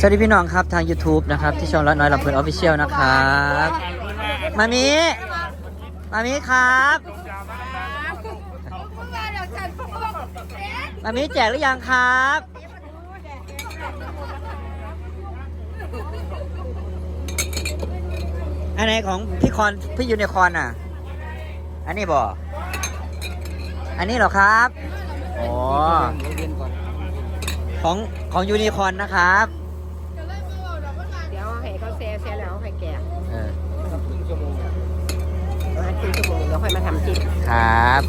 สวัสดีพี่น้องครับทาง YouTube นะครับ ที่ช่องละน้อยลำเพลินออฟฟิเชียลนะครับมามีมามีครับมามีแจกหรือยังครับ อันไหนของพี่คอนพี่ยูนิคอนอะ อันนี้บ่อันนี้เหรอครับอ๋อของของยูนิคอนนะครับ แล้วค่อยมาทำจิ้มครับ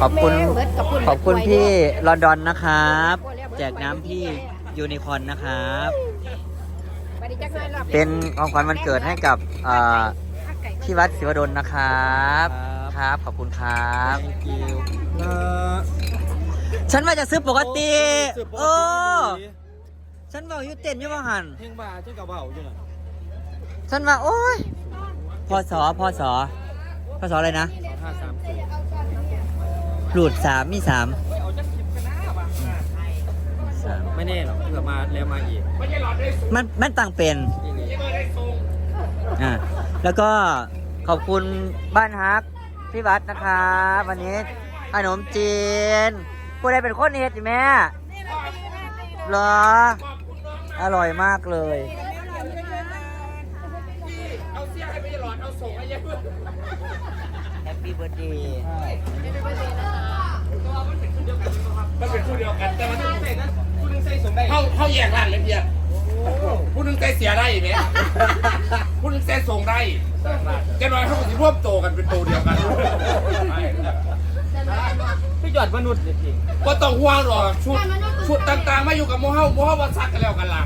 ขอบคุณแม่งเบิดกับคุณขอบคุณไว้พี่ด้วยลอนดอนนะครับ แจกน้ำพี่ยูนิคอนนะครับ ไปดิจักหน่อยรอบเป็นของขวัญวันเกิดให้กับเอ่อพี่วัดศิวดลนะครับ ครับขอบคุณครับเอ่อฉันว่าจะซื้อปกติซื้อปกโอ้ติฉันบอกอยู่เต้นอยู่ว่าหันเพลงบ้าเจ้ากับเบาอยู่น่ะฉันว่าโอ้ยพอสอพอสอ พอสออะไรนะสองห้าสามสี่หลุดสามมีสามสามไม่แน่หรอกเผื่อมาแล้วมาอีกมันมันต่างเป็นนี่นี่อ่าแล้วก็ขอบคุณบ้านฮักพี่วัดนะครับวันนี้ขนมจีนผู้ใดเป็นคนเฮ็ดอยู่แม่เหรอ อร่อยมากเลย แฮปปี้เบิร์ดเดย์มันเป็นผู้เดียวกันแต่มันต้องใส่นะผู้หนึงใส่สมได้เข้าเข้าแยกร้านเลยเพียผู้หนึงใส่เสียได้ไหมผู้หนึงใส่ส่งได้แกน้อยเขาก็สิร่วมโตกันเป็นโตเดียวกัน พี่หยอดมนุษย์จริงก็ต้องห่วงหรอกชุดชุดต่างๆมาอยู่กับโมเฮาโมเฮามาซักกันแล้วกันล่ะ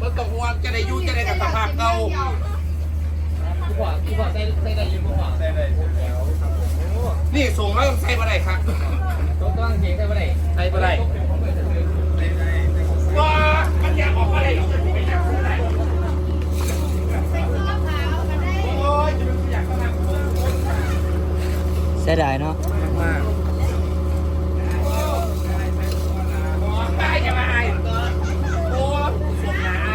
ก็ต้องห่วงจะได้อยู่จะได้กับสภาพเก่าผู้บ่าวผู้บ่าวใส่ใส่ได้ยินผู้บ่าวใส่ได้นี่ส่งแล้วต้องใส่มาได้ครับต้องต้องเก่งใส่บ่ได้ใส่มาได้ก็มันอยากออกมาได้หรอกไม่อยากออกมาได้โอ้ยจะเป็นผู้อยากเข้ามา เสียดายเนาะมากตายจะมาไอ้โอ้สมนาไอ้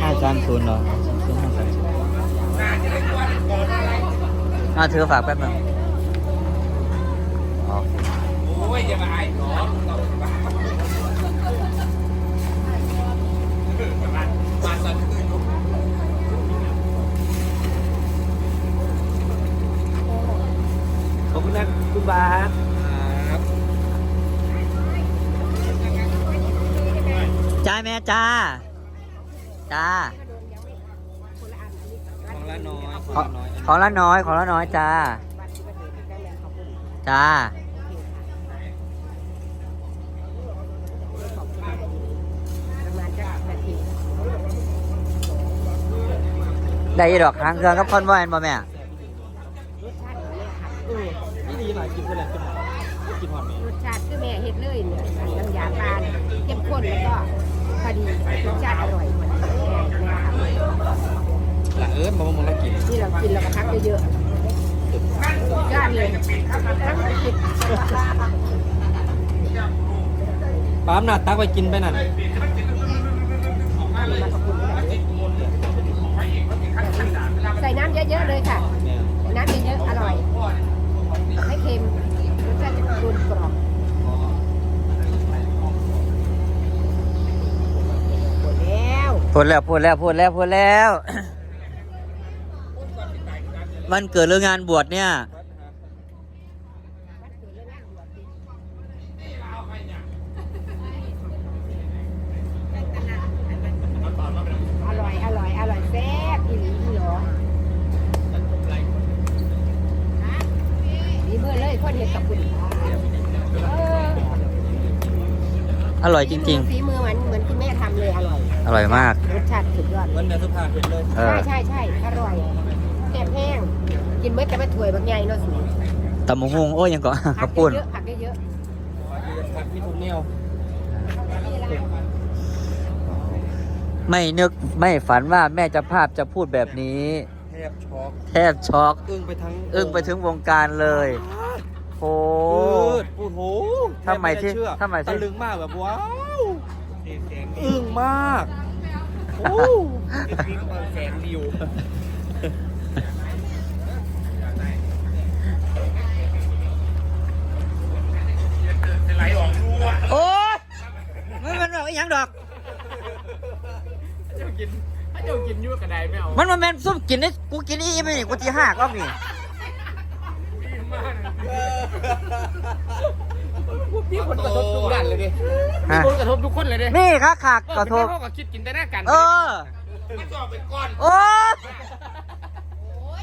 ห้าสามศูนย์เหรอศูนย์ห้าสามศูนย์น่าจะได้ตัวก่อนอะไรอ่าถือฝากแป๊บนึงอ๋อโอ้ยจะมาไอ้หนอมาสั่นตื่นลุก ขอบคุณนะคุณ บาสครับจ้าแม่จ้า จ้า ของละน้อยขขอองละน้อยของละน้อยของละน้อยจ้า จ้าประมาณจักนาทีได้อีดอกทางเครื่องกับคอนวอยบ่แม่ รสชาติของแม่ค่ะ เออ นี่ดีหน่อยกินกันเลยกินหอมไหมรสชาติคือแม่เฮ็ดเลยเนี่ยน้ำยาปลาเข้มข้นแล้วก็พอดีรสชาติอร่อยแม่แม่ทำ หลังเอิญมามามากินนี่เรากินเราก็ทักเยอะๆยอดเลยทั้งกินป้ามหนาตักไปกินไปนั่นใส่น้ำเยอะๆเลยค่ะ เนี่ย ใส่น้ำเยอะๆอร่อย ไม่เค็มรสชาติจะกรุนกรอบหมดแล้ว พูดแล้วพูดแล้วพูดแล้วพูดแล้ว วันเกิดหรืองานบวชเนี่ย อร่อย อร่อย อร่อยแซ่บอีหลีอีหรอนี่เมื่อเลยคนเห็ดกับคุณเอออร่อยจริงฝีมือมันเหมือนที่แม่ทำเลยอร่อยๆ อร่อยมาก รสชาติสุดยอดวันเดือนสุภาเห็นเลยเอใช่อใช่ใช่อร่อยแซ่บแห้งกินเมื่อแต่ไม่ถวยบางใหญ่เนาะสูงตำมะฮุงโอ้ยยังก่อน ข้าวปุ้น เยอะผักเยอะผักมีทุกแนวไม่นึกไม่ฝันว่าแม่เจะภาพจะพูดแบบนี้ แทบช็อกแทบช็อก อึ้งไปทั้งอึ้งไปถึงวงการเลยโอ้ โอ้พูดโหทำไมที่แเชื่อทำไมที่ ตะลึงมากแบบว้าว อึ้งมากโอ้แสนวิวจะไหลออกดูอะโอ้ยมันมันแบบอีหยังดอก เจ้ากินถ้าเจ้ากินยั่วกระไดไม่เอามันมันแมนส้มกินได้กูกินอีไม่นี่กูทีห้าก็มี พี่ผลกระทบทุกด้านเลยดิฮะผลกระทบทุกคนเลยดินี่ค่ะขากกระทบเขาก็คิดกินแต่หน้ากันเออมันจะออกเป็นก้อนโอ้ย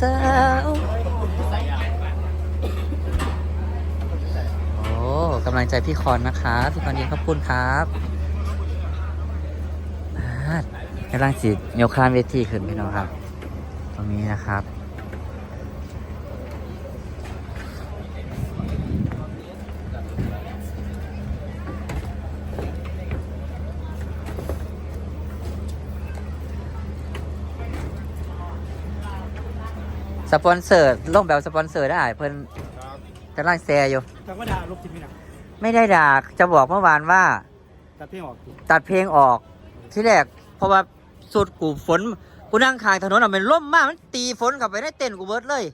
สาวโอ้กำลังใจพี่คอนนะคะ พี่คอนดีขอบคุณครับอ่า กำลังจีโยคลานเวทีขึ้นพี่น้องครับ ตรงนี้นะครับสปอนเซอร์ลงแบบสปอนเซอร์ได้เพิ่นกำลังแซอยู่จังว่าด่าลบทิมนี่นะไม่ได้ด่าจะบอกเมื่อวานว่า ตัดเพลงออก ตัดเพลงออกที่แรก เพราะว่าสุดกูฝนกูนั่งขางถนนอะมันล่มมากมันตีฝนกลับไปได้เต้นกูเบิร์ดเลย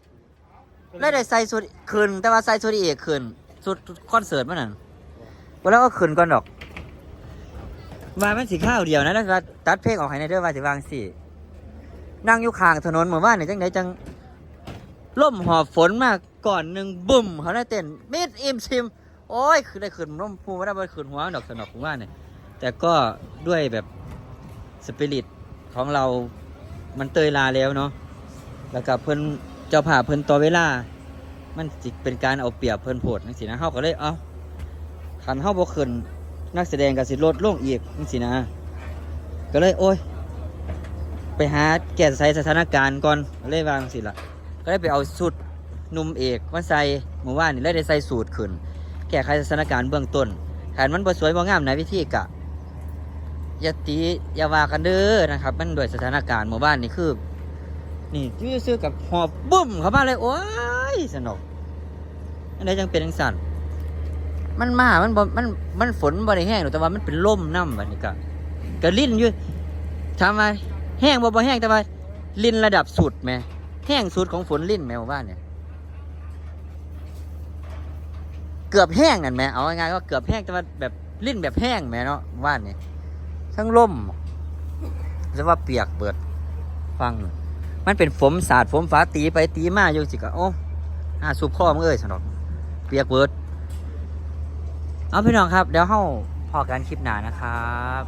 เลยได้ใส่สุดคืนแต่ว่าใส่สุดเอกคืนสุดคอนเสิร์ตมันนั่นแล้วก็คืนก่อนดอกว่ามันสีข้าวเดียวนะแล้วก็ตัดเพลงออกให้ในเด้อว่าสิวางสินั่งอยู่ข้างถนนเหมือนว่าเนี่ยจังไดจังล่มหอบฝนมากก่อนหนึ่งบุ่มเขาได้เต้นมิดอิมชิม โอ้ยคือได้ขืนร่มพูไม่ได้ไปขืนหัวดอกสนอกผมว่าเนี่ยแต่ก็ด้วยแบบ สปิริตของเรา มันเตยลาแล้วเนาะ แล้วก็เพิ่นเจ้าผ่าเพิ่นต่อเวลา มันสิเป็นการเอาเปรียบเพิ่นโพดนังสินะเฮาก็เลยเอาขันเฮาบ่ขึ้นนักแสดงก็สิลดลงอีกนังสินะ ก็เลยโอ้ย ไปหาแก้ไขสถานการณ์ก่อนเลยวางสิละก็เลยไปเอาสุดหนุ่มเอกมาใส่เมื่อวานนี่เลยได้ใส่สูตรขึ้น แก้ไขสถานการณ์เบื้องต้นแผนมันบ่สวยบ่งามในวิธีกะ อย่าตีอย่าว่ากันเด้อนะครับ มันด้วยสถานการณ์หมู่บ้านนี่คือ นี่อยู่ซื้อกับหอบบุ้มเข้ามาเลย โอ้ยสนุกอันใดจังเป็นจังสั่นมันมา มันบมัน มันฝนบ่ได้แห้งหรอกแต่ว่ามันเป็นลมน้ำแบัดนี้ก็ก็ลิ้นอยู่ถามาแห้งบ่บ่แห้งแต่ว่าลิ้นระดับสุดแหมแห้งสุดของฝนลิ้นแหมหมู่บ้านเนี่ย เกือบแห้งนั่นแหมเอาง่ายๆก็เกือบแห้งแต่ว่าแบบลิ้นแบบแห้งแหมเนาะว่านเนี่ย ทั้งล่มจะว่าเปียกเปิดฟัง มันเป็นฝมสาดฝมฟ้าตีไปตีมาอยู่สิกะโอ้อาสูบข้อมึงเอ้ยสนอกเปียกเบิด เอาพี่น้องครับ เดี๋ยวเฮาพอกันคลิปหนานะครับ